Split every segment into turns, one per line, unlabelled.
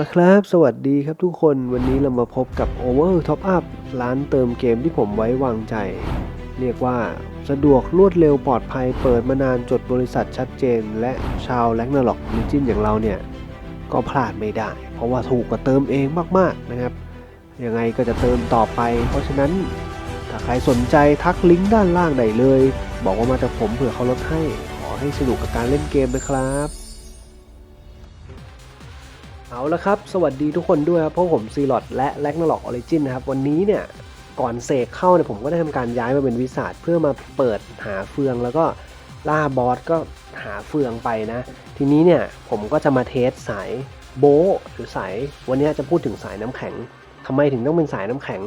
ละครับ สวัสดีครับทุกคนวันนี้เรามาพบกับ Over Top Up ร้านเติมเกมที่ผมไว้วางใจ เรียกว่าสะดวกรวดเร็วปลอดภัยเปิดมานานจดบริษัทชัดเจน และชาวแลกนาล็อกลิจินอย่างเราเนี่ย ก็พลาดไม่ได้ เพราะว่าถูกกว่าเติมเองมากๆนะครับ ยังไงก็จะเติมต่อไป เพราะฉะนั้น ถ้าใครสนใจทักลิงก์ด้านล่างได้เลย บอกว่ามาจากผมเผื่อเขาลดให้ ขอให้สนุกกับการเล่นเกมนะครับ เอาละครับ สวัสดีทุกคนด้วยครับ เพราะผมซีลอดและแลกนาล็อกออริจินนะครับ วันนี้เนี่ย ก่อนเสกเข้าเนี่ยผมก็ได้ทำการย้ายมาเป็นวิสาดเพื่อมาเปิดหาเฟืองแล้วก็ล่าบอสก็หาเฟืองไปนะ ทีนี้เนี่ยผมก็จะมาเทสสายโบหรือสายวันนี้จะพูดถึงสายน้ำแข็งทำไมถึงต้องเป็นสายน้ำแข็ง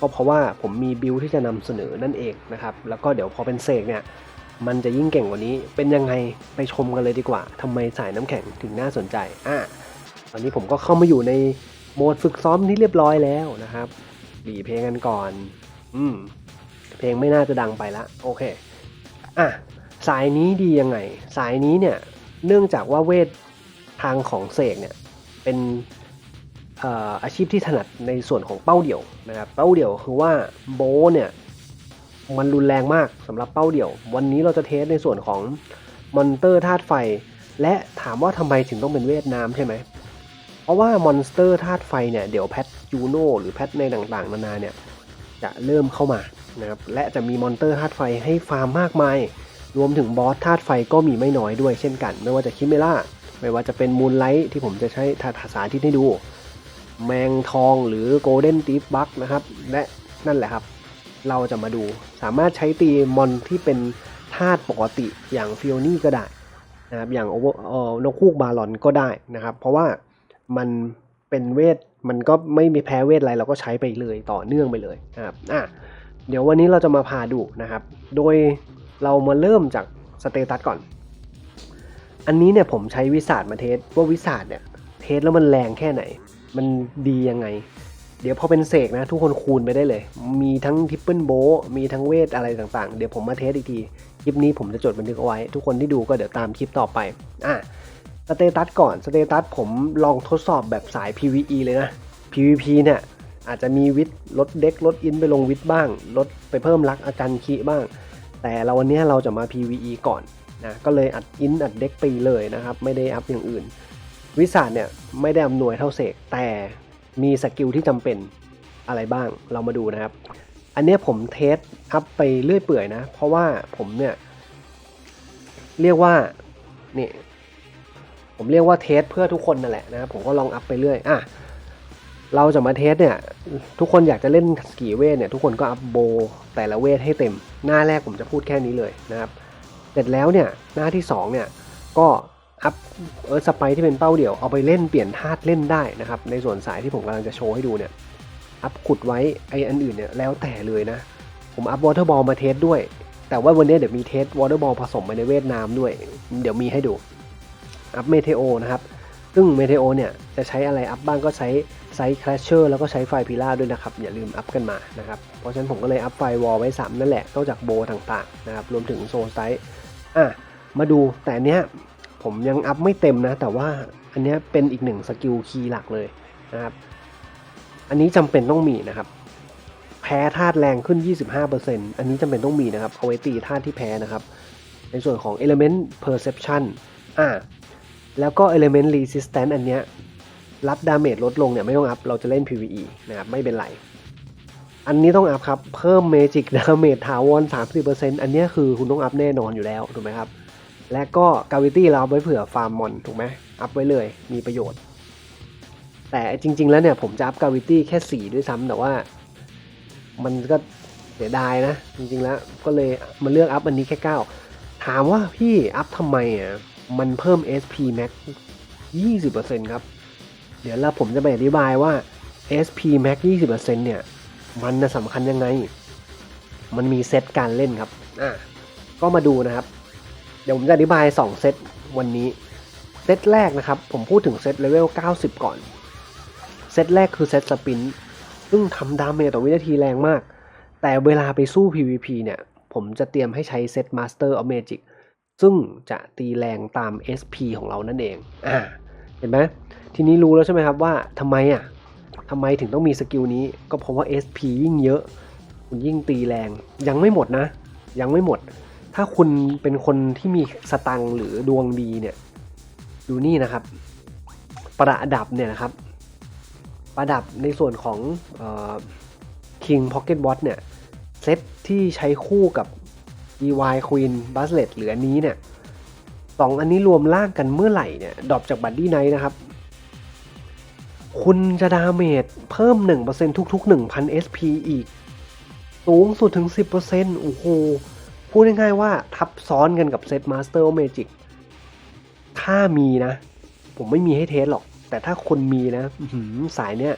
ก็เพราะว่าผมมีบิลที่จะนำเสนอนั่นเองนะครับ แล้วก็เดี๋ยวพอเป็นเสกเนี่ยมันจะยิ่งเก่งกว่านี้ เป็นยังไงไปชมกันเลยดีกว่าทำไมสายน้ำแข็งถึงน่าสนใจอะ ตอนนี้ผมก็เข้ามาอยู่ในโหมดฝึกซ้อมที่เรียบร้อยแล้วนะครับดีเพลงกันก่อน อืม เพลงไม่น่าจะดังไปละ โอเค อะ สายนี้ดียังไง สายนี้เนี่ย เนื่องจากว่าเวททางของเสกเนี่ย เป็นอาชีพที่ถนัดในส่วนของเป้าเดี่ยวนะครับ เป้าเดี่ยวคือว่าโบเนี่ย มันรุนแรงมากสำหรับเป้าเดี่ยว วันนี้เราจะเทสในส่วนของมอนเตอร์ธาตุไฟ และถามว่าทำไมถึงต้องเป็นเวทน้ำใช่ไหม ราะว่ามอนสเตอร์ธาตุไฟเนี่ย เดี๋ยวแพทยูโนหรือแพทในต่างๆ นานาเนี่ย จะเริ่มเข้ามานะครับ และจะมีมอนเตอร์ธาตุไฟให้ฟาร์มมากมาย รวมถึงบอสธาตุไฟก็มีไม่น้อยด้วยเช่นกัน ไม่ว่าจะคิเมล่า ไม่ว่าจะเป็นมูนไลท์ที่ผมจะใช้ภาษาที่ให้ดู แมงทองหรือโกลเด้นตีฟบักนะครับ และนั่นแหละครับ เราจะมาดูสามารถใช้ตีมอนที่เป็นธาตุปกติอย่างฟิโอนี่ก็ได้นะครับอย่างโอเวอร์เอ่อนกคูกบาลอนก็ได้นะครับ เพราะว่า มันเป็นเวทมันก็ไม่มีแพ้เวทอะไรเราก็ใช้ไปเลยต่อเนื่องไปเลยนะครับอะเดี๋ยววันนี้เราจะมาพาดูนะครับ โดยเรามาเริ่มจากสเตตัสก่อน อันนี้เนี่ยผมใช้วิสาดมาเทสว่าวิสาดเนี่ยเทสแล้วมันแรงแค่ไหน มันดียังไง เดี๋ยวพอเป็นเสกนะ ทุกคนคูณไปได้เลย มีทั้งทิปเปิลโบมีทั้งเวทอะไรต่างๆ เดี๋ยวผมมาเทสอีกที คลิปนี้ผมจะจดบันทึกเอาไว้ ทุกคนที่ดูก็เดี๋ยวตามคลิปต่อไป อะ สเตตัสก่อนสเตตัสผมลองทดสอบแบบสาย PVE เลยนะ PVP เนี่ยอาจจะมีวิทลดเด็กลดอินไปลงวิทบ้าง ลดไปเพิ่มรักอาการคีบ้าง แต่เราวันนี้เราจะมา PVE ก่อนนะก็เลยอัดอินอัดเด็กไปเลยนะครับ ไม่ได้อัพอย่างอื่น วิสาดเนี่ยไม่ได้อำนวยเท่าเสกแต่มีสกิลที่จำเป็นอะไรบ้างเรามาดูนะครับ อันนี้ผมเทสอัพไปเรื่อยเปื่อยนะ เพราะว่าผมเนี่ย เรียกว่านี่ ผมเรียกว่าเทสเพื่อทุกคนนั่นแหละนะครับผมก็ลองอัพไปเรื่อยอะเราจะมาเทสเนี่ย ทุกคนอยากจะเล่นสกีเวทเนี่ย ทุกคนก็อัพโบแต่ละเวทให้เต็ม หน้าแรกผมจะพูดแค่นี้เลยนะครับ เสร็จแล้วเนี่ย หน้าที่สองเนี่ย ก็อัพเออสไปที่เป็นเป้าเดี่ยวเอาไปเล่นเปลี่ยนธาตุเล่นได้นะครับ ในส่วนสายที่ผมกำลังจะโชว์ให้ดูเนี่ย อัพขุดไว้ไออันอื่นเนี่ยแล้วแต่เลยนะ ผมอัพวอเตอร์บอลมาเทสด้วย แต่ว่าวันนี้เดี๋ยวมีเทสวอเตอร์บอลผสมไปในเวทน้ำด้วย เดี๋ยวมีให้ดู อัพเมเทโอนะครับซึ่งเมเทโอเนี่ยจะใช้อะไรอัพบ้างก็ใช้ไซส์คลาชเชอร์แล้วก็ใช้ไฟพิล่าด้วยนะครับ อย่าลืมอัพกันมานะครับ เพราะฉะนั้นผมก็เลยอัพไฟวอลไว้ 3 นั่นแหละนอกจากโบต่างๆนะครับรวมถึงโซไซส์อะมาดูแต่เนี้ยผมยังอัพไม่เต็มนะ แต่ว่าอันเนี้ยเป็นอีกหนึ่งสกิลคีย์หลักเลยนะครับ อันนี้จำเป็นต้องมีนะครับ แพ้ธาตุแรงขึ้น 25%อันนี้จำเป็นต้องมีนะครับเอาไว้ตีธาตุที่แพ้นะครับ ในส่วนของ element perception อ่า แล้วก็ element resistance อันเนี้ยรับดาเมจลดลงเนี่ยไม่ต้องอัพ เราจะเล่น PVE นะครับ ไม่เป็นไร อันนี้ต้องอัพครับ เพิ่ม magic damage ถาวร 30%อันเนี้ยคือคุณต้องอัพแน่นอนอยู่แล้ว ถูกไหมครับ และก็ gravity เราเอาไว้เผื่อฟาร์มมอน ถูกไหมอัพไว้เลยมีประโยชน์ แต่จริง ๆ แล้วเนี่ย ผมจะอัพ gravity แค่ 4 ด้วยซ้ำแต่ว่า มันก็เสียดายนะ จริง ๆ แล้วก็เลยมาเลือกอัพอันนี้แค่ 9 ถามว่าพี่อัพทำไมอะ มันเพิ่ม SP max 20%ครับ เดี๋ยวเราผมจะไปอธิบายว่า SP max 20%เนี่ย มันสำคัญยังไง มันมีเซตการเล่นครับ อะ ก็มาดูนะครับ เดี๋ยวผมจะอธิบาย 2 เซตวันนี้ เซตแรกนะครับ ผมพูดถึงเซตเลเวล 90 ก่อน เซตแรกคือเซตสปิน ซึ่งทำดาเมจต่อวินาทีแรงมาก แต่เวลาไปสู้ PVP เนี่ย ผมจะเตรียมให้ใช้เซต Master of Magic ซึ่งจะตีแรงตาม SP ของเรานั่นเองอ่าเห็นไหมทีนี้รู้แล้วใช่ไหมครับว่าทำไมอะทำไมถึงต้องมีสกิลนี้ ก็เพราะว่า SP ยิ่งเยอะคุณยิ่งตีแรง ยังไม่หมดนะ ยังไม่หมด ถ้าคุณเป็นคนที่มีสตังหรือดวงดีเนี่ย ดูนี่นะครับ ประดับเนี่ยนะครับ ประดับในส่วนของ King Pocket Watch เนี่ย เซตที่ใช้คู่กับ EY Queen b a s l e t หรืออันนี้เนี่ยสองอันนี้รวมล่างกันเมื่อไหร่เนี่ยดรอปจากบัดดี้ไนท์นะครับ คุณจะดาเมจเพิ่ม 1%ทุก ๆ 1,000 SP อีก สูงสุดถึง 10%โอ้โห พูดง่ายๆว่าทับซ้อนกันกับเซต Master of Magic ถ้ามีนะ ผมไม่มีให้เทสหรอก แต่ถ้าคนมีนะหือสายเนี้ย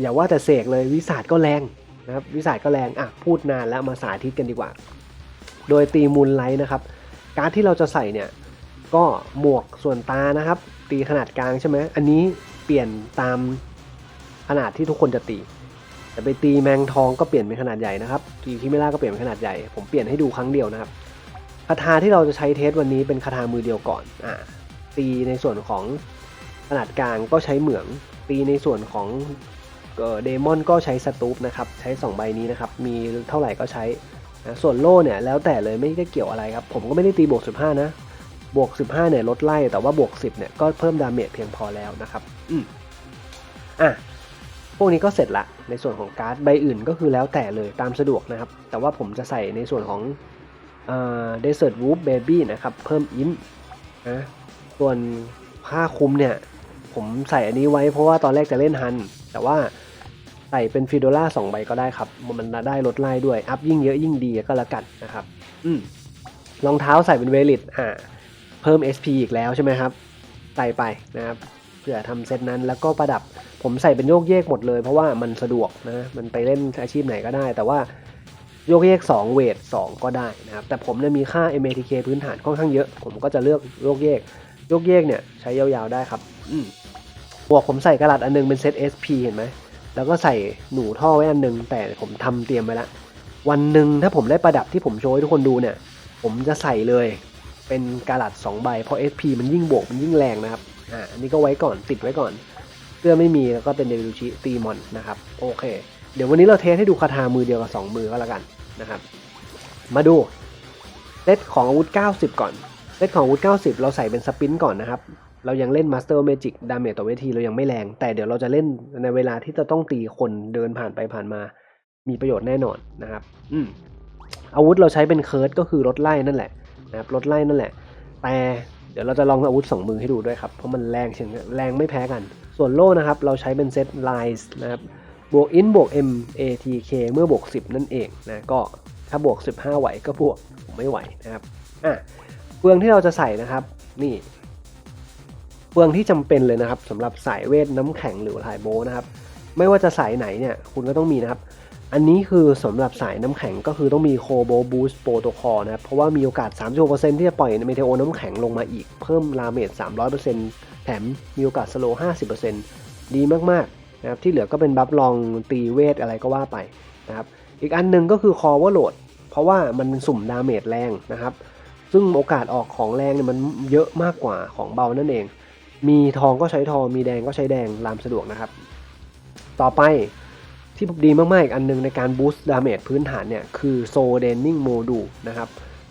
อย่าว่าแต่เสกเลยวิสาดก็แรงนะครับวิสาดก็แรงอะพูดนานแล้วมาสาธิตกันดีกว่า โดยตีมูลไลท์นะครับ การที่เราจะใส่เนี่ย ก็หมวกส่วนตานะครับ ตีขนาดกลางใช่ไหมอันนี้เปลี่ยนตามขนาดที่ทุกคนจะตีแต่ไปตีแมงทองก็เปลี่ยนเป็นขนาดใหญ่นะครับตีคิมิล่าก็เปลี่ยนเป็นขนาดใหญ่ ผมเปลี่ยนให้ดูครั้งเดียวนะครับคาถาที่เราจะใช้เทสวันนี้เป็นคาถามือเดียวก่อนอ่าตีในส่วนของขนาดกลางก็ใช้เหมือง ตีในส่วนของเดมอนก็ใช้สตูปนะครับ ใช้ 2 ใบนี้นะครับ มีเท่าไหร่ก็ใช้ นะส่วนโล่เนี่ยแล้วแต่เลยไม่ได้เกี่ยวอะไรครับผมก็ไม่ได้ตีบวก 15 นะ บวก 15เนี่ยลดไล่แต่ว่าบวก 10เนี่ยก็เพิ่มดาเมจเพียงพอแล้วนะครับอืมอะพวกนี้ก็เสร็จละในส่วนของการ์ดใบอื่นก็คือแล้วแต่เลยตามสะดวกนะครับ แต่ว่าผมจะใส่ในส่วนของเอ่อ Desert Wolf Baby นะครับเพิ่มอินนะส่วนผ้าคลุมเนี่ยผมใส่อันนี้ไว้เพราะว่าตอนแรกจะเล่นฮัน แต่ว่าใส่เป็นฟิโดล่าสองใบก็ได้ครับ มันได้ลดไล่ด้วย อัพยิ่งเยอะยิ่งดีก็แล้วกันนะครับ อืมรองเท้าใส่เป็นเวลิตอ่า เพิ่ม SP อีกแล้วใช่ไหมครับ ใส่ไปนะครับ เพื่อทำเซตนั้นแล้วก็ประดับ ผมใส่เป็นโยกเยกหมดเลย เพราะว่ามันสะดวกนะ มันไปเล่นอาชีพไหนก็ได้ แต่ว่าโยกเยก 2 เวท 2 ก็ได้นะครับ แต่ผมเนี่ยมีค่า MATK พื้นฐานค่อนข้างเยอะ ผมก็จะเลือกโยกเยก โยกเยกเนี่ยใช้ยาวๆได้ครับ อืมบวกผมใส่กระดาษอันนึงเป็นเซต SP เห็นไหม แล้วก็ใส่หนูท่อไว้อันนึง แต่ผมทำเตรียมไว้แล้ววันหนึ่งถ้าผมได้ประดับที่ผมโชว์ให้ทุกคนดูเนี่ย ผมจะใส่เลยเป็นกาลัด2ใบเพราะ SP มันยิ่งบวกมันยิ่งแรงนะครับอ่าอันนี้ก็ไว้ก่อนติดไว้ก่อนเสื้อไม่มีแล้วก็เป็นเดวิลชิตีมอนนะครับโอเค เดี๋ยววันนี้เราเทสให้ดูคาถามือเดียวกับ 2 มือก็แล้วกันนะครับ มาดูเซตของอาวุธ 90 ก่อนเซตของอาวุธ 90 เราใส่เป็นสปินก่อนนะครับ เรายังเล่น Master Magic ดาเมจต่อเวทีเรายังไม่แรง แต่เดี๋ยวเราจะเล่นในเวลาที่จะต้องตีคนเดินผ่านไปผ่านมา มีประโยชน์แน่นอนนะครับ อืมอาวุธเราใช้เป็นเคิร์ดก็คือรถไล่นั่นแหละนะครับรถไล่นั่นแหละ แต่เดี๋ยวเราจะลองอาวุธ2มือให้ดูด้วยครับ เพราะมันแรงเชิงแรงไม่แพ้กัน ส่วนโล่นะครับ เราใช้เป็นเซตไลน์นะครับบวก in บวก m atk เมื่อบวก 10 นั่นเองนะก็ถ้าบวก 15 ไหวก็บวกผมไม่ไหวนะครับอะเฟืองที่เราจะใส่นะครับ นี่ เฟืองที่จำเป็นเลยนะครับสำหรับสายเวทน้ำแข็งหรือถ่ายโบนะครับไม่ว่าจะสายไหนเนี่ยคุณก็ต้องมีนะครับ อันนี้คือสำหรับสายน้ำแข็งก็คือต้องมีโคโบบูสต์โปรโตคอลนะครับเพราะว่ามีโอกาส 36%ที่จะปล่อยเมเทโอน้ำแข็งลงมาอีกเพิ่มลาเมจ300%แถมมีโอกาสสโลว์50%ดีมากๆนะครับที่เหลือก็เป็นบัฟลองตีเวทอะไรก็ว่าไปนะครับอีกอันหนึ่งก็คือคอว่าโหลดเพราะว่ามันสุ่มดาเมจแรงนะครับ ซึ่งโอกาสออกของแรงเนี่ยมันเยอะมากกว่าของเบานั่นเอง มีทองก็ใช้ทอง มีแดงก็ใช้แดงตามสะดวกนะครับ ต่อไปที่ดีมาก ๆ อีกอันหนึงในการบูสต์ดาเมจพื้นฐานเนี่ย คือโซเดนนิงโมดูนะครับ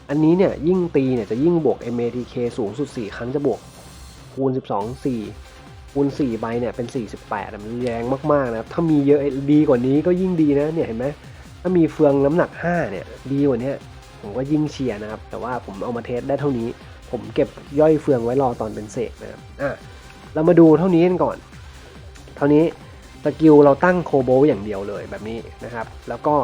อันนี้เนี่ย ยิ่งตีเนี่ย จะยิ่งบวก MATK สูงสุด 4 ครั้งจะบวกคูณ 12 4คูณ4ใบเนี่ย เป็น 48มันแรงมาก ๆ นะครับ ถ้ามีเยอะดีกว่านี้ก็ยิ่งดีนะเนี่ยเห็นไหมถ้ามีเฟืองน้ำหนัก 5 เนี่ย ดีกว่านี้ผมก็ยิ่งเชียร์นะครับ แต่ว่าผมเอามาเทสได้เท่านี้ ผมเก็บย่อยเฟืองไว้รอตอนเป็นเสกนะครับอะเรามาดูเท่านี้กันก่อน เท่านี้สกิลเราตั้งโคโบอย่างเดียวเลยแบบนี้นะครับ แล้วก็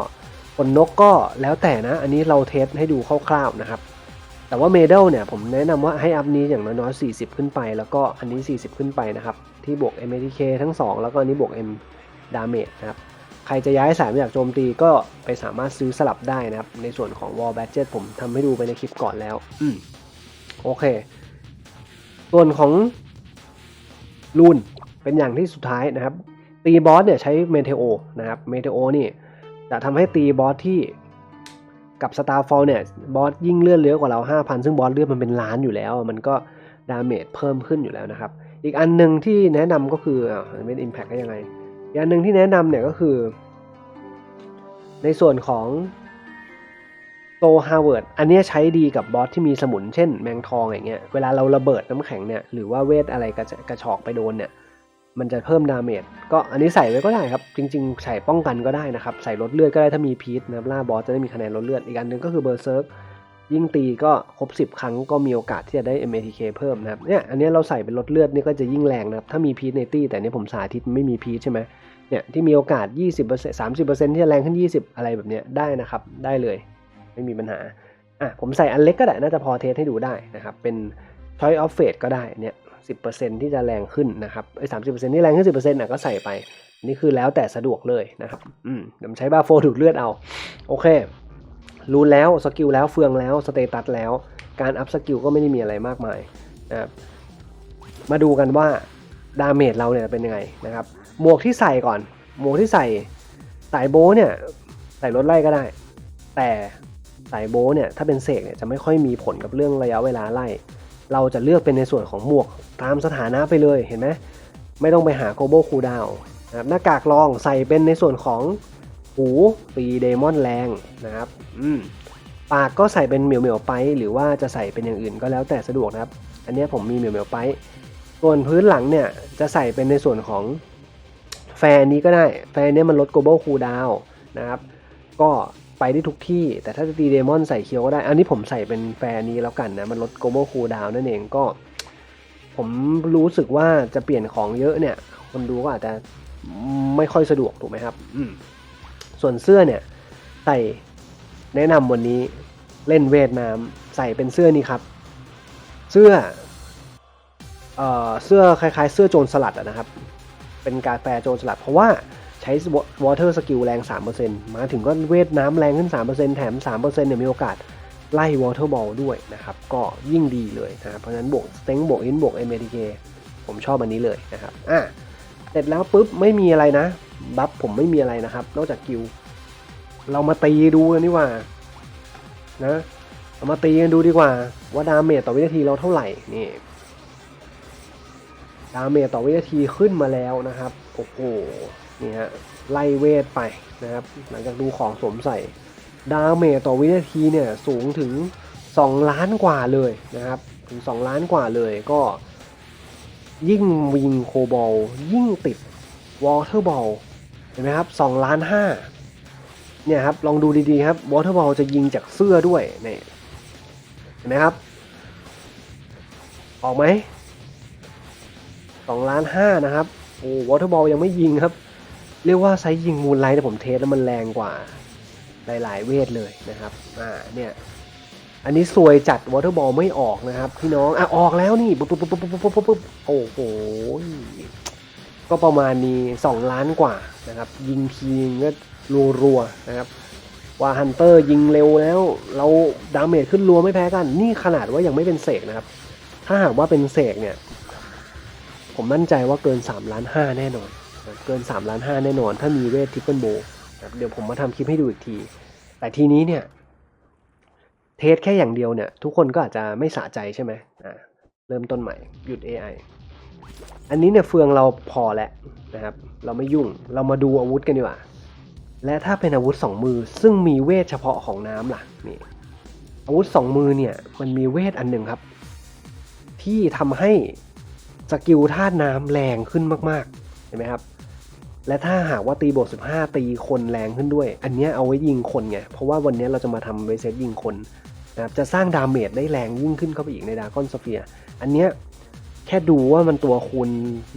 ผลนกก็แล้วแต่นะ อันนี้เราเทสให้ดูคร่าวๆนะครับ แต่ว่าเมดัลเนี่ยผมแนะนำว่าให้อัพนี้อย่างน้อยๆ40 ขึ้นไป แล้วก็อันนี้ 40 ขึ้นไปนะครับ ที่บวก MATK ทั้ง 2 แล้วก็อันนี้บวก M Damage นะครับ ใครจะย้ายสายมาจากโจมตีก็ไปสามารถซื้อสลับได้นะครับ ในส่วนของ Wall Badget ผมทำให้ดูไปในคลิปก่อนแล้ว อืม โอเค ส่วนของรูนเป็นอย่างที่สุดท้ายนะครับ ตีบอสเนี่ยใช้เมเทโอนะครับเมเทโอนี่จะทำให้ตีบอสที่กับสตาร์ฟอลเนี่ยบอสยิ่งเลื่อนเยอะกว่าเรา 5,000 ซึ่งบอสเลือดมันเป็นล้านอยู่แล้ว มันก็ดาเมจเพิ่มขึ้นอยู่แล้วนะครับ อีกอันหนึ่งที่แนะนำก็คืออ่าไม่อิมแพคได้ยังไงอีกอันหนึ่งที่แนะนำเนี่ยก็คือ ในส่วนของ โตฮาวเวิร์ดอันนี้ใช้ดีกับบอสที่มีสมุนเช่นแมงทองอย่างเงี้ย เวลาเราระเบิดน้ำแข็งเนี่ยหรือว่าเวทอะไรกระกระชอกไปโดนเนี่ย มันจะเพิ่มดาเมจ ก็อันนี้ใส่ไว้ก็ได้ครับ จริง ๆ ใส่ป้องกันก็ได้นะครับ ใส่ลดเลือดก็ได้ถ้ามีพีทนะครับล่าบอสจะได้มีคะแนนลดเลือด อีกอันหนึ่งก็คือเบอร์เซิร์กยิ่งตีก็ครบ 10 ครั้งก็มีโอกาสที่จะได้ MATK เพิ่มนะครับ เนี่ยอันนี้เราใส่เป็นลดเลือดนี่ก็จะยิ่งแรงนะครับ ถ้ามีพีทในตี้แต่นี่ยผมสาธิตไม่มีพีทใช่ไหมเนี่ยที่มีโอกาส 20% 30%ที่จะแรงขึ้น 20 อะไรแบบเนี้ยได้นะครับ ได้เลย ไม่มีปัญหาอะผมใส่อันเล็กก็ได้น่าจะพอเทสให้ดูได้นะครับ เป็น choice of fate ก็ได้เนี่ย10%ที่จะแรงขึ้นนะครับไอ้สามสิบเปอร์เซ็นต์ที่แรงขึ้นสิบเปอร์เซ็นต์อะก็ใส่ไปนี่คือแล้วแต่สะดวกเลยนะครับอืมเดี๋ยวใช้บาโฟดูดเลือดเอา โอเค รู้แล้วสกิลแล้วเฟืองแล้วสเตตัสแล้ว การอัพสกิลก็ไม่ได้มีอะไรมากมายนะครับมาดูกันว่าดาเมจเราเนี่ยเป็นยังไงนะครับ หมวกที่ใส่ก่อน หมวกที่ใส่สายโบเนี่ยใส่รถไล่ก็ได้ แต่ สายโบเนี่ยถ้าเป็นเสกเนี่ยจะไม่ค่อยมีผลกับเรื่องระยะเวลาไล่ เราจะเลือกเป็นในส่วนของหมวกตามสถานะไปเลยเห็นไหมไม่ต้องไปหาโกโบคูดาวนะครับหน้ากากรองใส่เป็นในส่วนของหูตีเดมอนแรงนะครับอืมปากก็ใส่เป็นเหมียวเหมียวไป หรือว่าจะใส่เป็นอย่างอื่นก็แล้วแต่สะดวกนะครับ อันนี้ผมมีเหมียวเหมียวไป ส่วนพื้นหลังเนี่ยจะใส่เป็นในส่วนของแฟนนี้ก็ได้ แฟนนี้มันลดโกโบคูดาวนะครับ ก็ ไปได้ทุกที่ แต่ถ้าจะตีเดมอนใส่เคียวก็ได้ อันนี้ผมใส่เป็นแฟนนี้แล้วกันนะ มันลดโกโบคูดาวนั่นเองก็ ผมรู้สึกว่าจะเปลี่ยนของเยอะเนี่ย คนดูก็อาจจะไม่ค่อยสะดวกถูกไหมครับ อืมส่วนเสื้อเนี่ย ใส่แนะนำวันนี้เล่นเวทน้ำใส่เป็นเสื้อนี้ครับ เสื้อเอ่อเสื้อคล้ายๆ เสื้อโจรสลัดอะนะครับ เป็นกาแฟโจรสลัด เพราะว่า ใช้ water skill แรง 3%มาถึงก็เวทน้ำแรงขึ้น 3%แถม 3%เนี่ยมีโอกาสไล่ water ball ด้วยนะครับ ก็ยิ่งดีเลยนะเพราะฉะนั้นบวก strength บวก int บวก MATK ผมชอบอันนี้เลยนะครับอะเสร็จแล้วปุ๊บไม่มีอะไรนะ บัฟผมไม่มีอะไรนะครับ นอกจากกิลเรามาตีดูกันดีกว่านะเรามาตีกันดูดีกว่าว่าดาเมจต่อวินาทีเราเท่าไหร่นี่ดาเมจต่อวินาทีขึ้นมาแล้วนะครับ โอ้โห นี่ฮะไล่เวทไปนะครับ หลังจากดูของสวมใส่ดาเมจต่อวินาทีเนี่ยสูงถึง 2 ล้านกว่าเลยนะครับถึง 2 ล้านกว่าเลยก็ ยิ่งวิงโคบอลยิ่งติดวอเตอร์บอลเห็นไหมครับ2ล้าน5เนี่ยครับลองดูดีๆครับวอเตอร์บอลจะยิงจากเสื้อด้วยนี่เห็นไหมครับ ออกไหมสองล้านห้านะครับโอ้วอเตอร์บอลยังไม่ยิงครับ เรียกว่าไซส์ยิงมูลไลท์แต่ผมเทสแล้วมันแรงกว่าหลายๆ เวทเลยนะครับ อ่า เนี่ย อันนี้ซวยจัดวอเตอร์บอลไม่ออกนะครับ พี่น้อง อะ ออกแล้วนี่ ปุ๊บปุ๊บปุ๊บปุ๊บปุ๊บปุ๊บปุ๊บโอ้โห ก็ประมาณนี้2ล้านกว่านะครับ ยิงทีงก็รัวๆนะครับ ว่าฮันเตอร์ยิงเร็วแล้ว เราดาเมจขึ้นรัวไม่แพ้กัน นี่ขนาดว่ายังไม่เป็นเสกนะครับ ถ้าหากว่าเป็นเสกเนี่ย ผมมั่นใจว่าเกิน3ล้าน5แน่นอน เกิน3ล้าน5แน่นอน ถ้ามีเวททริปเปิลโบนะเดี๋ยวผมมาทำคลิปให้ดูอีกที แต่ทีนี้เนี่ย เทสแค่อย่างเดียวเนี่ย ทุกคนก็อาจจะไม่สะใจใช่ไหมอ่าเริ่มต้นใหม่ หยุด AI อันนี้เนี่ยเฟืองเราพอแล้วนะครับ เราไม่ยุ่งเรามาดูอาวุธกันดีกว่า และถ้าเป็นอาวุธสองมือ ซึ่งมีเวทเฉพาะของน้ำล่ะนี่อาวุธสองมือเนี่ยมันมีเวทอันหนึ่งครับ ที่ทำให้สกิลธาตุน้ำแรงขึ้นมากๆเห็นไหมครับ และถ้าหากว่าตีบวก15 ตีคนแรงขึ้นด้วย อันนี้เอาไว้ยิงคนไง เพราะว่าวันนี้เราจะมาทำเวเซตยิงคนนะครับจะสร้างดาเมจได้แรงยิ่งขึ้นเข้าไปอีกในดากอนสเฟียอันเนี้ยแค่ดูว่ามันตัวคูณ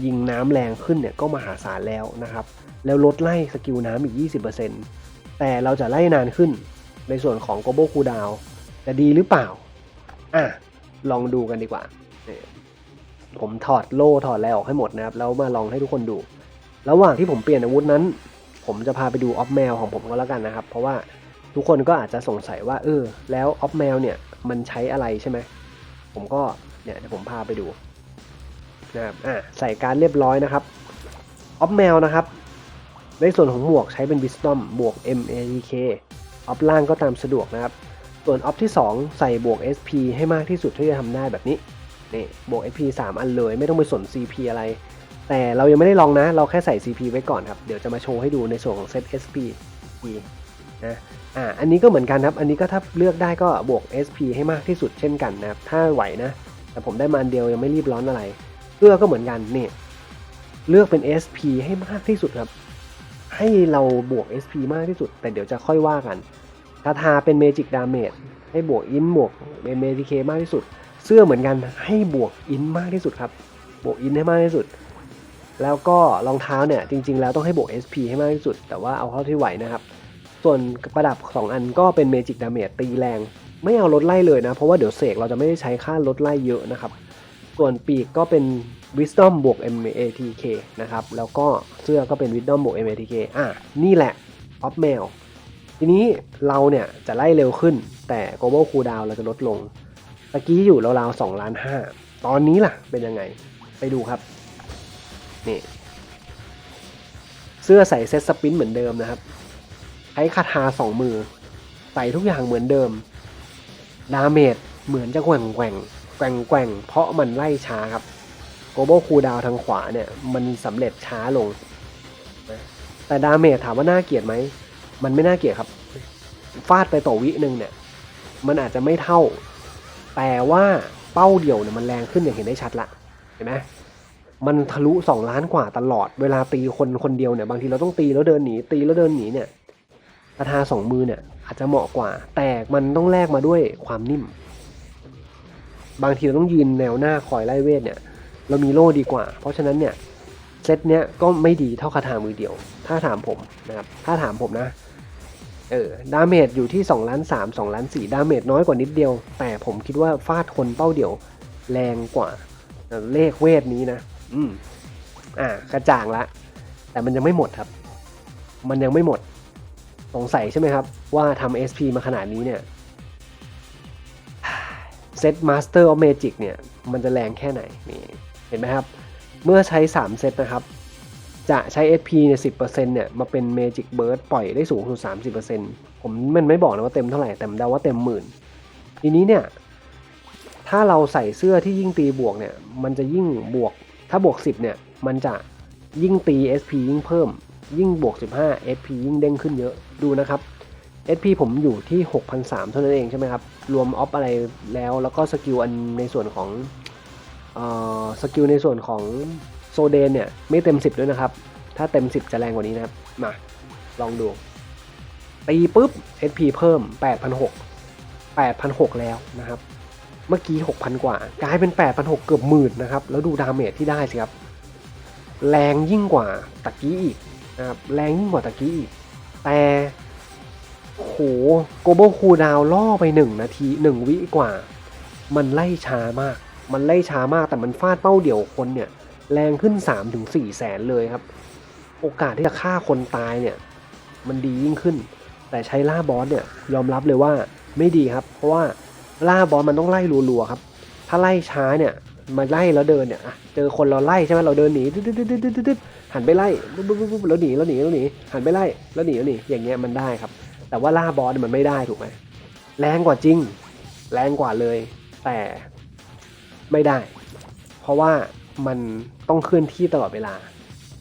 ยิงน้ำแรงขึ้นเนี่ยก็มหาศาลแล้วนะครับ แล้วลดไล่สกิลน้ำอีก 20%แต่เราจะไล่นานขึ้นในส่วนของโกโบคูดาวจะดีหรือเปล่า อะ ลองดูกันดีกว่า ผมถอดโล่ถอดอะไรออกให้หมดนะครับ แล้วมาลองให้ทุกคนดู ระหว่างที่ผมเปลี่ยนอาวุธนั้น ผมจะพาไปดูออฟแมวของผมก็แล้วกันนะครับ เพราะว่าทุกคนก็อาจจะสงสัยว่าเออแล้วออฟแมวเนี่ยมันใช้อะไรใช่ไหมผมก็เนี่ยเดี๋ยวผมพาไปดูนะครับอะใส่การเรียบร้อยนะครับออฟแมวนะครับ ในส่วนของหมวกใช้เป็น Wisdom บวก MATK ออฟล่างก็ตามสะดวกนะครับ ส่วนออฟที่ 2 ใส่บวก SP ให้มากที่สุดที่จะทำได้แบบนี้นี่บวก SP 3 อันเลยไม่ต้องไปสน CP อะไร แต่เรายังไม่ได้ลองนะ เราแค่ใส่ CP ไว้ก่อนครับ เดี๋ยวจะมาโชว์ให้ดูในส่วนของเซต SP นะอ่าอันนี้ก็เหมือนกันครับ อันนี้ก็ถ้าเลือกได้ก็บวก SP ให้มากที่สุดเช่นกันนะครับ ถ้าไหวนะ แต่ผมได้มาอันเดียวยังไม่รีบร้อนอะไรเลือกก็เหมือนกันนี่เลือกเป็น SP ให้มากที่สุดครับ ให้เราบวก SP มากที่สุด แต่เดี๋ยวจะค่อยว่ากันคาทาเป็น Magic Damage ให้บวกอินบวกเมทีเคมากที่สุด เสื้อเหมือนกันให้บวกอินมากที่สุดครับ บวกอินให้มากที่สุด แล้วก็รองเท้าเนี่ยจริง ๆ แล้วต้องให้บวก SP ให้มากที่สุด แต่ว่าเอาเท่าที่ไหวนะครับ ส่วนประดับ 2 อันก็เป็น Magic Damage ตีแรง ไม่เอาลดไล่เลยนะ เพราะว่าเดี๋ยวเสกเราจะไม่ได้ใช้ค่าลดไล่เยอะนะครับ ส่วนปีกก็เป็น Wisdom บวก MATK นะครับ แล้วก็เสื้อก็เป็น Wisdom บวก MATK อะนี่แหละออฟเมลทีนี้เราเนี่ยจะไล่เร็วขึ้น แต่ global cooldown เราจะลดลงตะกี้อยู่ราวๆ2ล้าน5ตอนนี้ล่ะเป็นยังไงไปดูครับ นี่ เสื้อใส่เซตสปินเหมือนเดิมนะครับใช้คาถาสองมือ ใส่ทุกอย่างเหมือนเดิม ดาเมจเหมือนจะแกว่งแกว่งแกว่งแกว่งเพราะมันไล่ช้าครับ global cooldown ทางขวาเนี่ย มันสำเร็จช้าลง แต่ดาเมจถามว่าน่าเกลียดไหม มันไม่น่าเกลียดครับ ฟาดไปต่อวิหนึ่งเนี่ย มันอาจจะไม่เท่า แต่ว่าเป้าเดี่ยวเนี่ยมันแรงขึ้นอย่างเห็นได้ชัดละ เห็นไหม มันทะลุสองล้านกว่าตลอดเวลาตีคนคนเดียวเนี่ยบางทีเราต้องตีแล้วเดินหนีตีแล้วเดินหนีเนี่ยคาถาสองมือเนี่ยอาจจะเหมาะกว่า แต่มันต้องแลกมาด้วยความนิ่ม บางทีเราต้องยืนแนวหน้าคอยไล่เวทเนี่ย เรามีโล่ดีกว่า เพราะฉะนั้นเนี่ยเซตเนี้ยก็ไม่ดีเท่าคาถามือเดียว ถ้าถามผมนะครับถ้าถามผมนะเออดาเมจอยู่ที่2ล้าน3 2ล้าน4ดาเมจน้อยกว่านิดเดียว แต่ผมคิดว่าฟาดคนเป้าเดี่ยวแรงกว่าเลขเวทนี้นะ อืมอ่ากระจ่างละ แต่มันยังไม่หมดครับ มันยังไม่หมด สงสัยใช่ไหมครับ ว่าทำ SP มาขนาดนี้เนี่ยเซต Master of Magic เนี่ย มันจะแรงแค่ไหนนี่เห็นไหมครับ เมื่อใช้ 3 เซตนะครับ จะใช้ SP เนี่ย10%เนี่ย มาเป็น Magic Burst ปล่อยได้สูงสุด 30%ผมมันไม่บอกนะว่าเต็มเท่าไหร่ แต่เดาว่าเต็มหมื่น ทีนี้เนี่ย ถ้าเราใส่เสื้อที่ยิ่งตีบวกเนี่ย มันจะยิ่งบวก ถ้าบวก 10 เนี่ย มันจะยิ่งตี SP ยิ่งเพิ่ม ยิ่งบวก 15 SP ยิ่งเด้งขึ้นเยอะ ดูนะครับ SP ผมอยู่ที่6,300เท่านั้นเองใช่ไหมครับ รวมออฟอะไรแล้ว แล้วก็สกิลอันในส่วนของเอ่อสกิลในส่วนของโซเดนเนี่ย ไม่เต็ม 10 ด้วยนะครับ ถ้าเต็ม 10 จะแรงกว่านี้นะครับ มา ลองดู ตีปุ๊บ SP เพิ่ม 8,600 8,600 แล้วนะครับ เมื่อกี้ 6,000 กว่า กลายเป็น 8,600 เกือบหมื่นนะครับ แล้วดูดาเมจที่ได้สิครับ แรงยิ่งกว่าตะกี้อีกนะครับ แรงยิ่งกว่าตะกี้อีก แต่โหโกลบอลคูดาวล่อไป 1 นาที 1 วิกว่า มันไล่ช้ามาก มันไล่ช้ามากแต่มันฟาดเป้าเดี่ยวคนเนี่ย แรงขึ้น 3-4 แสนเลยครับ โอกาสที่จะฆ่าคนตายเนี่ย มันดียิ่งขึ้น แต่ใช้ล่าบอสเนี่ยยอมรับเลยว่าไม่ดีครับ เพราะว่า ล่าบอสมันต้องไล่รัวๆครับ ถ้าไล่ช้าเนี่ยมาไล่แล้วเดินเนี่ยเจอคนเราไล่ใช่ไหมเราเดินหนีดึ๊ดดึ๊ดดึ๊ดดึ๊ดดึ๊ดหันไปไล่ปุ๊บปุ๊บปุ๊บแล้วหนีแล้วหนีแล้วหนีหันไปไล่แล้วหนีแล้วหนีอย่างเงี้ยมันได้ครับ แต่ว่าล่าบอสมันไม่ได้ถูกไหมแรงกว่าจริง แรงกว่าเลย แต่ไม่ได้ เพราะว่ามันต้องเคลื่อนที่ตลอดเวลา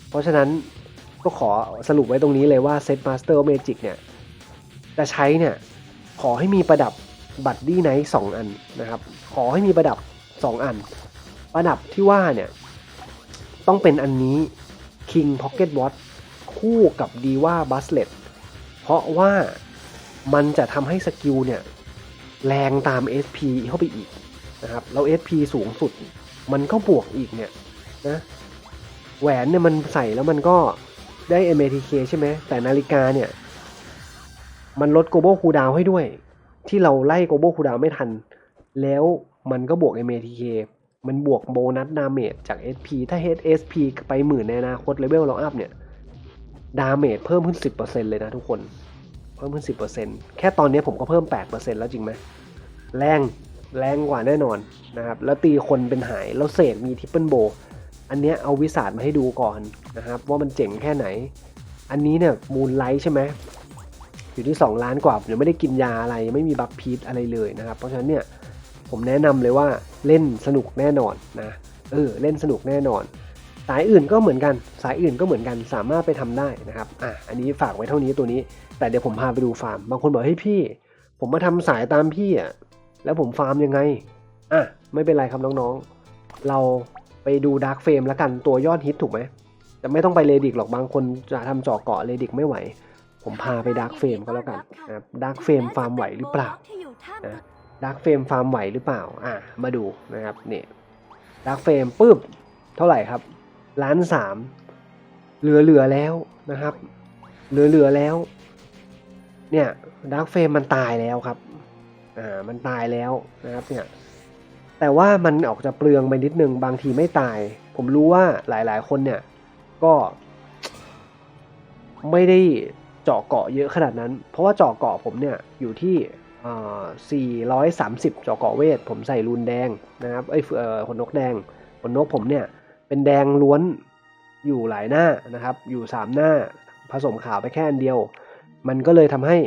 เพราะฉะนั้นก็ขอสรุปไว้ตรงนี้เลยว่าเซตมาสเตอร์เมจิกเนี่ยจะใช้เนี่ยขอให้มีประดับ บัตรดี้ไนท์สองอันนะครับ ขอให้มีประดับสองอัน ประดับที่ว่าเนี่ย ต้องเป็นอันนี้ King Pocket Watch คู่กับ Diva b u s l e t เพราะว่ามันจะทำให้สกิลเนี่ย แรงตาม SP เข้าไปอีกนะครับ แล้ว SP สูงสุด มันก็บวกอีกเนี่ยนะแหวนเนี่ยมันใส่แล้วมันก็ได้ MATK ใช่ไหม แต่นาฬิกาเนี่ย มันลด global cooldown ให้ด้วย ที่เราไล่ global cooldown ไม่ทัน แล้วมันก็บวก MATK มันบวกโบนัสดาเมจจาก SP ถ้า SP ไปหมื่นในอนาคตเลเวลเราอัพเนี่ย ดาเมจเพิ่มขึ้น 10%เลยนะทุกคน เพิ่มขึ้น 10%แค่ตอนนี้ผมก็เพิ่ม 8%แล้วจริงไหม แรง แรงกว่าแน่นอนนะครับ แล้วตีคนเป็นหาย แล้วเศษมีทิปเปิลโบ อันเนี้ยเอาวิสาดมาให้ดูก่อนนะครับ ว่ามันเจ๋งแค่ไหน อันนี้เนี่ยมูลไลท์ใช่ไหม อยู่ที่ 2 ล้านกว่ายังไม่ได้กินยาอะไรไม่มีบัฟพีทอะไรเลยนะครับ เพราะฉะนั้นเนี่ยผมแนะนำเลยว่าเล่นสนุกแน่นอนนะเออเล่นสนุกแน่นอน สายอื่นก็เหมือนกัน สายอื่นก็เหมือนกันสามารถไปทำได้นะครับอะอันนี้ฝากไว้เท่านี้ตัวนี้ แต่เดี๋ยวผมพาไปดูฟาร์ม บางคนบอกเฮ้พี่ ผมมาทำสายตามพี่อะแล้วผมฟาร์มยังไงอะไม่เป็นไรครับน้องๆ เราไปดูดาร์กเฟรมแล้วกันตัวยอดฮิตถูกไหมแต่ไม่ต้องไปเลดิกหรอกบางคนจะทำเจาะเกาะเลดิกไม่ไหว ผมพาไปดาร์กเฟมก็แล้วกันนะครับดาร์กเฟมฟาร์มไหวหรือเปล่านะดาร์กเฟรมฟาร์มไหวหรือเปล่า อะ มาดูนะครับเนี่ยดาร์กเฟรมปุ๊บ เท่าไหร่ครับล้านสามเหลือเหลือแล้วนะครับ เหลือเหลือแล้ว เนี่ยดาร์กเฟรมมันตายแล้วครับ อ่า มันตายแล้วนะครับเนี่ย แต่ว่ามันออกจะเปลืองไปนิดนึง บางทีไม่ตาย ผมรู้ว่าหลาย ๆ คนเนี่ย ก็ไม่ได้ เจาะเกาะเยอะขนาดนั้น เพราะว่าเจาะเกาะผมเนี่ยอยู่ที่430 เจาะเกาะเวท ผมใส่รูนแดงนะครับเอ้เอ่อขนนกแดงขนนกผมเนี่ยเป็นแดงล้วนอยู่หลายหน้านะครับ อยู่ 3 หน้าผสมขาวไปแค่อันเดียว มันก็เลยทำให้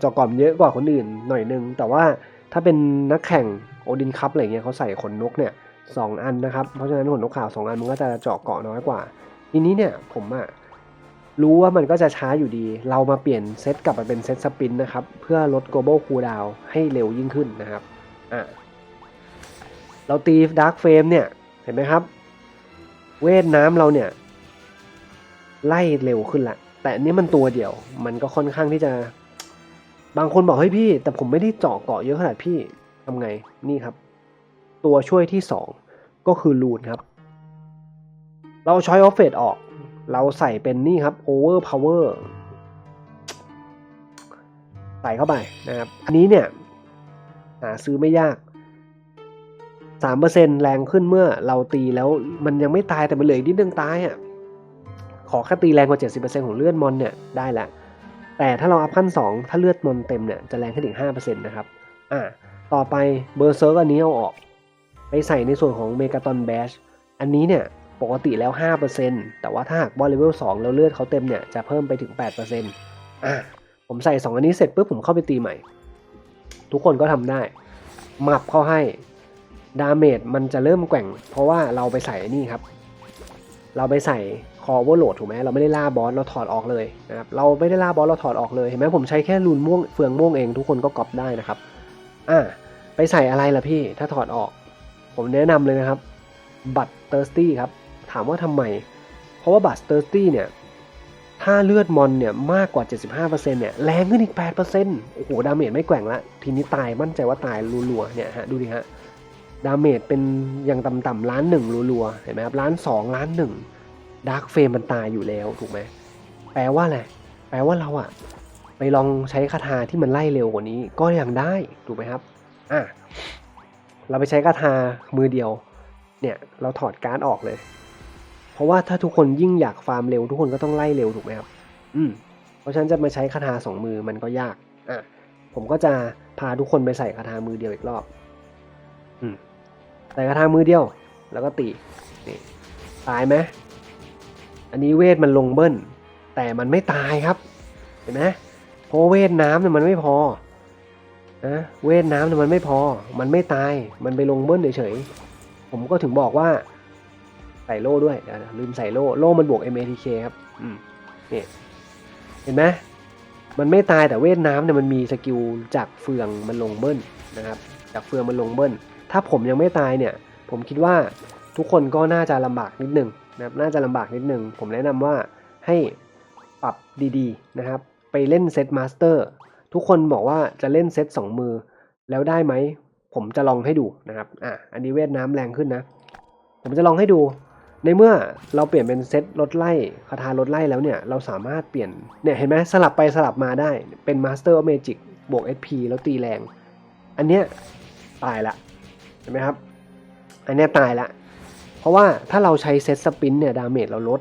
เจาะเกาะมันเยอะกว่าคนอื่นหน่อยนึง แต่ว่าถ้าเป็นนักแข่งโอดินคัพอะไรเงี้ยเขาใส่ขนนกเนี่ยสองอันนะครับ เพราะฉะนั้นขนนกขาวสองอันมันก็จะเจาะเกาะน้อยกว่า ทีนี้เนี่ยผมอะ รู้ว่ามันก็จะช้าอยู่ดี เรามาเปลี่ยนเซตกลับมาเป็นเซตสปินนะครับ เพื่อลด global cooldown ให้เร็วยิ่งขึ้นนะครับ อะ เราตี dark frame เนี่ย เห็นไหมครับ เวทน้ำเราเนี่ย ไล่เร็วขึ้นละ แต่อันนี้มันตัวเดียว มันก็ค่อนข้างที่จะ บางคนบอกเฮ้ยพี่ แต่ผมไม่ได้เจาะเกาะเยอะขนาดพี่ทำไง นี่ครับ ตัวช่วยที่สองก็คือรูนครับ เราช้อยออฟเฟตออก เราใส่เป็นนี่ครับ over power ใส่เข้าไปนะครับ อันนี้เนี่ยหาซื้อไม่ยาก 3%แรงขึ้นเมื่อเราตีแล้วมันยังไม่ตายแต่มันเหลืออีกนิดนึงตายอะ ขอแค่ตีแรงกว่า 70%ของเลือดมอนเนี่ยได้แล้วแต่ถ้าเราอัพขั้น 2 ถ้าเลือดมอนเต็มเนี่ยจะแรงขึ้นถึง5%นะครับ อ่า ต่อไปเบอร์เซิร์กอันนี้เอาออก ไปใส่ในส่วนของเมกาตอนแบช อันนี้เนี่ย ปกติแล้ว 5%แต่ว่าถ้าหากว่าเลเวล2แล้วเลือดเขาเต็มเนี่ยจะเพิ่มไปถึง 8%อะผมใส่ 2 อันนี้เสร็จปุ๊บผมเข้าไปตีใหม่ ทุกคนก็ทำได้มับเข้าให้ดาเมจมันจะเริ่มแกว่ง เพราะว่าเราไปใส่นี่ครับ เราไปใส่คอเวอร์โหลดถูกไหมเราไม่ได้ล่าบอสเราถอดออกเลยนะครับเราไม่ได้ล่าบอสเราถอดออกเลยเห็นไหมผมใช้แค่รูนม่วงเฟืองม่วงเองทุกคนก็ก๊อปได้นะครับอะไปใส่อะไรล่ะพี่ถ้าถอดออก ผมแนะนำเลยนะครับบัตเตอร์สตี้ครับ ถามว่าทำไม เพราะว่าบัตเตอร์ตี้เนี่ย ถ้าเลือดมอนเนี่ยมากกว่า 75%เนี่ยแรงขึ้นอีก 8%โอ้โห ดาเมจไม่แกว่งละ ทีนี้ตายมั่นใจว่าตายรัวๆเนี่ยฮะ ดูดิฮะ ดาเมจเป็นอย่างต่ำๆล้านหนึ่งรัวๆ เห็นไหมครับล้านสองล้านหนึ่งดาร์คเฟมมันตายอยู่แล้วถูกไหมแปลว่าอะไรแปลว่าเราอะไปลองใช้คาถาที่มันไล่เร็วกว่านี้ก็ยังได้ถูกไหมครับอะเราไปใช้คาถามือเดียว เนี่ยเราถอดการ์ดออกเลย ราะว่าถ้าทุกคนยิ่งอยากฟาร์มเร็ว ทุกคนก็ต้องไล่เร็วถูกไหมครับ อืม เพราะฉะนั้นจะมาใช้คาถาสองมือมันก็ยาก อะ ผมก็จะพาทุกคนไปใส่คาถามือเดียวอีกรอบ อืม ใส่คาถามือเดียว แล้วก็ตี นี่ ตายไหม อันนี้เวทมันลงเบิ้ล แต่มันไม่ตายครับ เห็นไหมเพราะเวทน้ำเนี่ยมันไม่พอ นะ เวทน้ำเนี่ยมันไม่พอ มันไม่ตาย มันไปลงเบิ้ลเฉยๆ ผมก็ถึงบอกว่าใส่โล่ด้วยเดี๋ยวนะลืมใส่โล่โล่มันบวก MATK ครับอืมนี่เห็นไหมมันไม่ตายแต่เวทน้ำเนี่ยมันมีสกิลจากเฟืองมันลงเบิ้ลนะครับ จากเฟืองมันลงเบิ้ล ถ้าผมยังไม่ตายเนี่ย ผมคิดว่าทุกคนก็น่าจะลำบากนิดนึงนะครับน่าจะลำบากนิดนึง ผมแนะนำว่าให้ปรับดีๆนะครับ ไปเล่นเซตมาสเตอร์ทุกคนบอกว่าจะเล่นเซตสองมือ แล้วได้ไหม ผมจะลองให้ดูนะครับอะอันนี้เวทน้ำแรงขึ้นนะ ผมจะลองให้ดู ในเมื่อเราเปลี่ยนเป็นเซตลดไล่คาถาลดไล่แล้วเนี่ย เราสามารถเปลี่ยน เนี่ยเห็นไหมสลับไปสลับมาได้ เป็น Master of Magic บวก SP แล้วตีแรง อันเนี้ยตายละเห็นไหมครับ อันเนี้ยตายละ เพราะว่าถ้าเราใช้เซตสปินเนี่ยดาเมจเราลด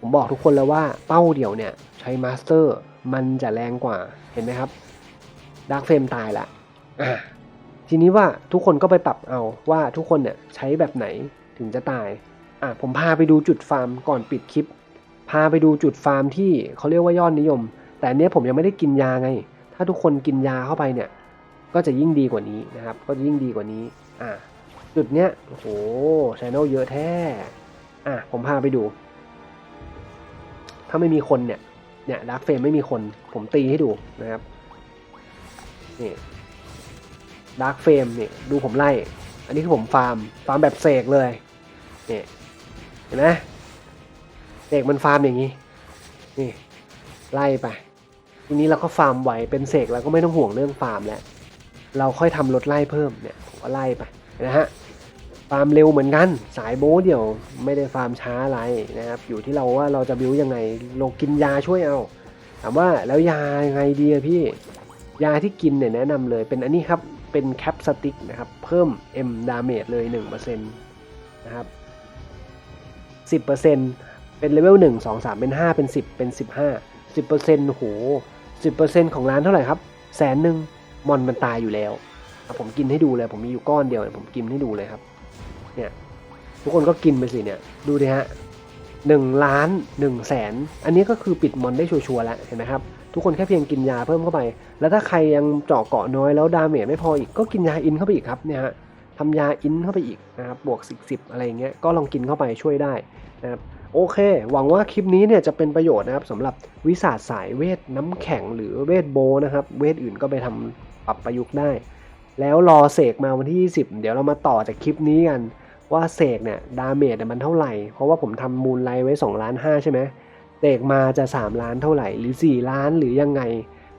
ผมบอกทุกคนแล้วว่าเป้าเดี่ยวเนี่ยใช้มาสเตอร์มันจะแรงกว่า เห็นไหมครับดาร์กเฟรมตายละอะทีนี้ว่าทุกคนก็ไปปรับเอาว่าทุกคนเนี่ยใช้แบบไหนถึงจะตาย อะผมพาไปดูจุดฟาร์มก่อนปิดคลิป พาไปดูจุดฟาร์มที่เขาเรียกว่ายอดนิยม แต่อันเนี้ยผมยังไม่ได้กินยาไง ถ้าทุกคนกินยาเข้าไปเนี่ย ก็จะยิ่งดีกว่านี้นะครับ ก็จะยิ่งดีกว่านี้ อ่าจุดเนี้ยโอ้โหชแนลเยอะแท้ อะผมพาไปดู ถ้าไม่มีคนเนี่ย เนี่ยดักเฟรมไม่มีคน ผมตีให้ดูนะครับ นี่ดักเฟรมเนี่ยดูผมไล่ อันนี้คือผมฟาร์ม ฟาร์มแบบเสกเลย เนี่เห็นไหมเสกมันฟาร์มอย่างนี้ นี่ ไล่ไป ทีนี้เราก็ฟาร์มไหวเป็นเสกแล้วก็ไม่ต้องห่วงเรื่องฟาร์มแล้ว เราค่อยทำรถไล่เพิ่มเนี่ยผมก็ไล่ไปนะฮะ ฟาร์มเร็วเหมือนกัน สายโบ้เดี่ยวไม่ได้ฟาร์มช้าอะไรนะครับ อยู่ที่เราว่าเราจะบิวยังไงลงกินยาช่วยเอา ถามว่าแล้วยายังไงดีพี่ ยาที่กินเนี่ยแนะนำเลย เป็นอันนี้ครับ เป็นแคปสติกนะครับ เพิ่ม M ดาเมจเลย 1%นะครับ 10%เป็นเลเวล1 2 3 เป็น 5 เป็น 10 เป็น 15 10%โอ้โห10%ของร้านเท่าไหร่ครับ แสนหนึ่งมอนมันตายอยู่แล้วอะผมกินให้ดูเลย ผมมีอยู่ก้อนเดียว ผมกินให้ดูเลยครับ เนี่ย ทุกคนก็กินไปสิเนี่ย ดูดิฮะหนึ่งล้านหนึ่งแสน อันนี้ก็คือปิดมอนได้ชัวร์แล้ว เห็นไหมครับ ทุกคนแค่เพียงกินยาเพิ่มเข้าไป แล้วถ้าใครยังเจาะเกาะน้อยแล้วดาเมจไม่พออีก ก็กินยาอินเข้าไปอีกครับ เนี่ยฮะ ทำยาอินเข้าไปอีกนะครับบวกสิบสิบอะไรเงี้ยก็ลองกินเข้าไปช่วยได้นะครับโอเค หวังว่าคลิปนี้เนี่ยจะเป็นประโยชน์นะครับสำหรับวิสาสายเวทน้ำแข็งหรือเวทโบนะครับ เวทอื่นก็ไปทำปรับประยุกต์ได้ แล้วรอเสกมาวันที่ 20 เดี๋ยวเรามาต่อจากคลิปนี้กัน ว่าเสกเนี่ยดาเมจมันเท่าไหร่ เพราะว่าผมทำมูลไลท์ไว้2ล้าน5ใช่ไหมเสกมาจะ 3 ล้านเท่าไหร่หรือ 4 ล้านหรือยังไง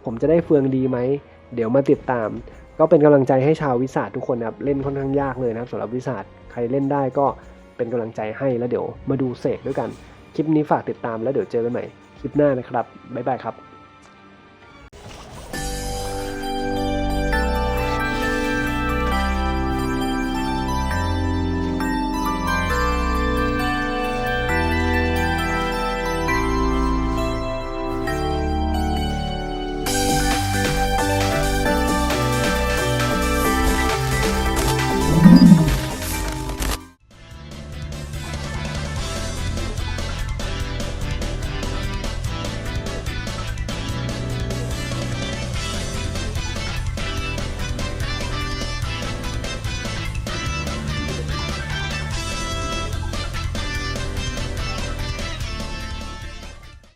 ผมจะได้เฟืองดีไหม เดี๋ยวมาติดตาม ก็เป็นกำลังใจให้ชาววิสาสทุกคนนะครับเล่นค่อนข้างยากเลยนะครับสำหรับวิสาสใครเล่นได้ก็เป็นกำลังใจให้แล้วเดี๋ยวมาดูเสกด้วยกัน คลิปนี้ฝากติดตามแล้วเดี๋ยวเจอกันใหม่คลิปหน้านะครับบ๊ายบายครับ